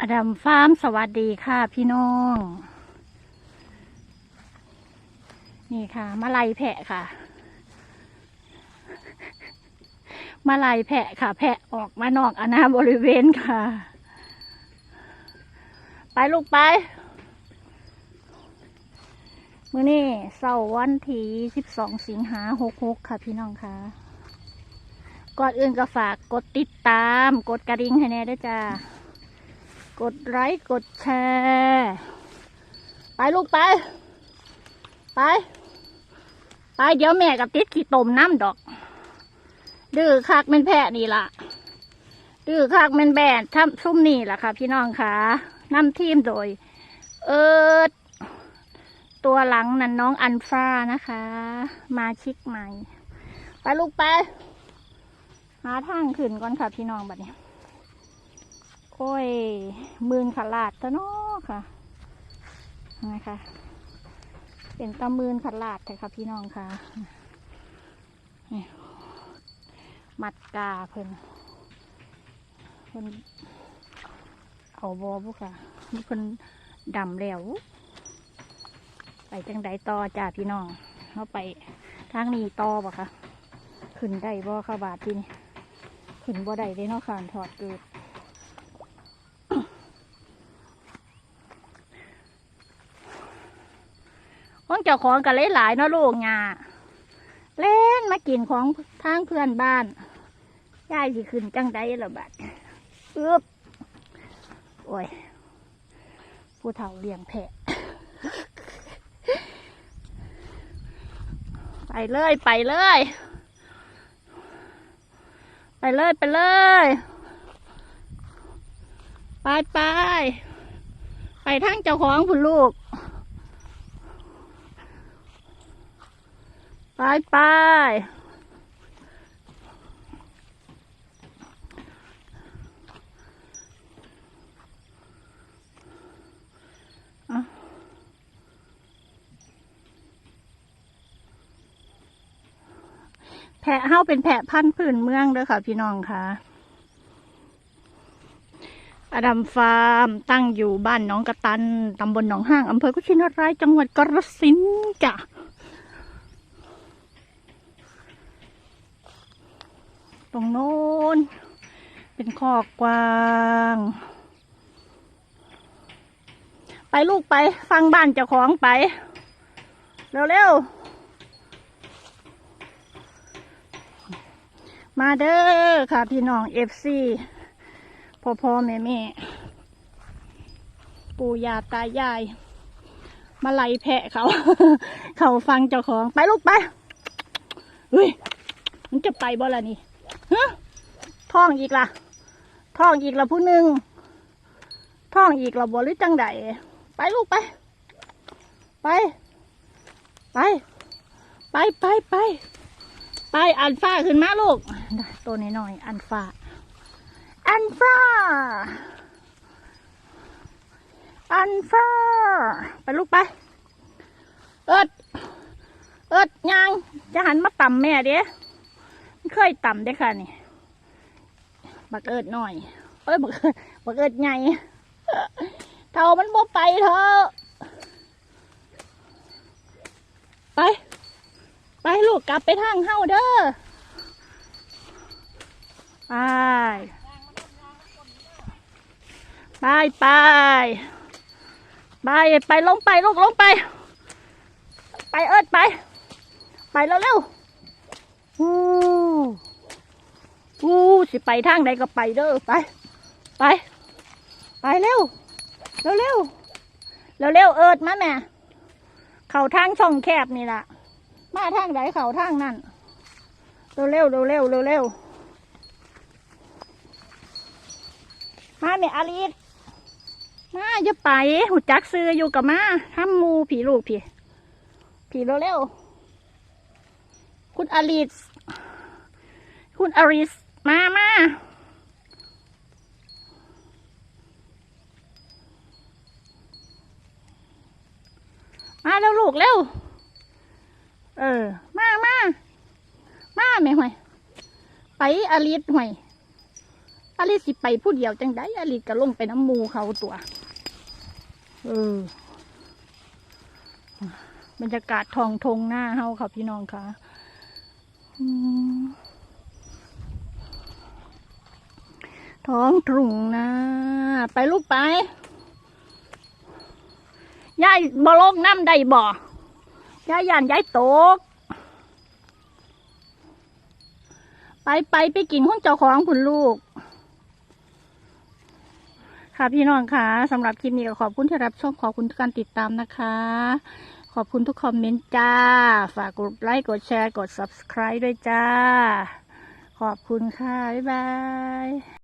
อดัมฟาร์มสวัสดีค่ะพี่น้อง นี่ค่ะมาลายแพะค่ะ มาลายแพะค่ะ แพะออกมานอกอาณาบริเวณค่ะ ไปลูกไป มื่อนี้เสาร์วันที่12สิงหา66ค่ะพี่น้องค่ะก่อนอื่นก็ฝากกดติดตาม กดกระดิ่งให้แน่ด้วยจ้า กดไลค์กดแชร์ ไปลูกไป ไป ไปเดี๋ยวแม่กับติดขี้ตมน้ำดอก ดื้อคักเป็นแพะนี่ล่ะ ดื้อคักเป็นแบนทำซุ่มนี่ล่ะค่ะ พี่น้องค่ะนำทีมโดย เอิดตัวหลังนั่นน้องอันฟ้านะคะ มาชิกใหม่ ไปลูกไป หาทางขึ้นก่อนค่ะพี่น้องบัดนี้ โอ้ยมืนขลาดซะเนาะค่ะนะคะเป็นตะมืนขลาดเลยค่ะพี่น้องค่ะนี่มัดกาเพิ่นเพิ่นเอาบอบุค่ะเพิ่นดำแล้ว ไปจังใดต่อจ้าพี่น้องเขาไปทางนี้ต่อบ่ค่ะ ขึ้นได้บ่ค่ะบาทที่นี่ขึ้นบ่ได้เลยเนาะค่ะถอดเกิด ของเจ้าของกันหลายๆเนาะลูกงาเล่นมากินของทางเพื่อนบ้านยายสิขึ้นจังใดละบัดอึบโอ้ย ผู้เฒ่าเลี้ยงแพะ ไปเลยไปเลย ไปเลยไปเลย ไปไป ไปทางเจ้าของคุณลูก ไปไปอะแพะเฮาเป็นแพะพันธุ์พื้นเมืองเด้อค่ะ พี่น้องค่ะ อดัมฟาร์มตั้งอยู่บ้านหนองกระตัน ตำบลหนองห้าง อำเภอกุชินารายจังหวัดกระสินจ้ะ ตรงโน้น เป็นคอกกวาง ไปลูกไป ฟังบ้านเจ้าของไป เร็วๆ มาเด้อค่ะพี่น้องเอฟซีพ่อพ่อแม่แม่ปู่ย่าตายาย มาไล่แพะเขา เขาฟังเจ้าของไปลูกไปเฮ้ย มันจะไปบ่ล่ะนี่ ท่องอีกล่ะท่องอีกละผู้หนึ่งท่องอีกละบ่หรือจังใดไปลูกไป ไป ไป ไปไปไปไปอันฟ้าขึ้นมาลูกตัวน้อยๆอันฟ้า อันฟ้า อันฟ้า ไปลูกไป เอิด เอิดยังจะหันมาต่ำแม่เด้ เคยต่ำได้ค่ะนี่บักเอิดหน่อย เอ้ยบักเอิดบักเอิดใหญ่เท่ามันบ่ไปเถอะไป ไปลูกกลับไปทางเฮาเด้อไปไปไปไปไปลงไปลูกลงไป ไปเอิดไป ไปเร็วเร็วๆ อู้อู้สิไปทางใดก็ไปเด้อไป ไป ไปเร็วเร็วเร็วเร็วเร็วเอิดมาแม่เข่าทางช่องแคบนี่ล่ะ มาทางใดเข่าทางนั่นเร็วเร็วเร็วเร็วเร็วเร็วมาแม่อาลีดมาอย่าไปหูจักซื้ออยู่กับมาห้ามหมูผีลูกผีผีเร็วเร็ว คุณอลิสคุณอริสมามามาเร็วลูกเร็ว เออ มามามาแม่ห่วย ไปอลิสห่วยอลิสิไปผู้เดียวจังได้อลิก็ลงไปน้ำมูเขาตัว เออ บรรยากาศทองทงหน้าเฮาค่ะพี่น้องค่ะ ท้องตรุงนะไปลูกไปยายบ่ลงน้ำได้บ่ยายยันยายตก ไปไปไปกินของเจ้าของคุณลูก ค่ะพี่น้องค่ะสำหรับคลิปนี้ขอบคุณที่รับชมขอบคุณทุกการติดตามนะคะ ขอบคุณทุกคอมเมนต์จ้า ฝากกดไลค์กดแชร์กด subscribe ด้วยจ้า ขอบคุณค่ะ บ๊ายบาย